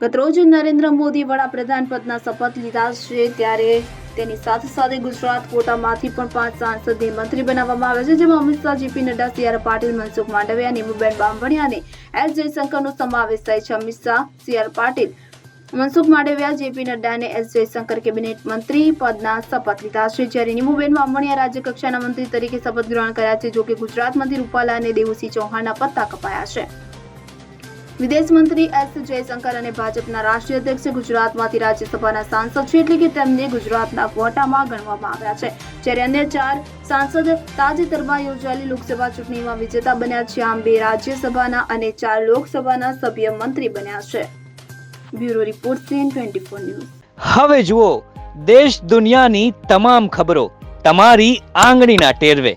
ગતરોજ નરેન્દ્ર મોદી વડાપ્રધાન પદના શપથ લીધા છે, ત્યારે તેની સાથે સાથે ગુજરાત કોટામાંથી પણ પાંચ સાંસદને મંત્રી બનાવવામાં આવ્યા છે, જેમાં Amit Shah GP Nadda, C R Patil, Mansukh Mandaviya, Nimuben Bambhaniya અને એસ જયશંકરનો સમાવેશ થાય છે. Amit Shah C R Patil, Mansukh Mandaviya, JP Nadda અને એસ જયશંકર કેબિનેટ મંત્રી પદના શપથ લીધા છે, જ્યારે નીમુબેન બાંભણિયા રાજ્ય કક્ષાના મંત્રી તરીકે શપથ ગ્રહણ કર્યા છે, જોકે ગુજરાતમાંથી રૂપાલા અને દેવુસિંહ ચૌહાણના પત્તા કપાયા છે. વિદેશ મંત્રી એસ જયશંકર અને ભાજપના રાષ્ટ્રીય અધ્યક્ષ ગુજરાતમાંથી રાજ્યસભાના સાંસદ છે એટલે કે તેમને ગુજરાતના ક્વોટામાં ગણવામાં આવ્યા છે. જ્યારે અન્ય ચાર સાંસદ તાજેતરમાં યોજાયેલી લોકસભા ચૂંટણીમાં વિજેતા બન્યા છે, આમ બે રાજ્યસભાના અને ચાર લોકસભાના સભ્ય મંત્રી બન્યા છે. Bureau report CN twenty four news. હવે જુઓ, દેશ દુનિયાની તમામ ખબરો તમારી આંગળીના ટેરવે.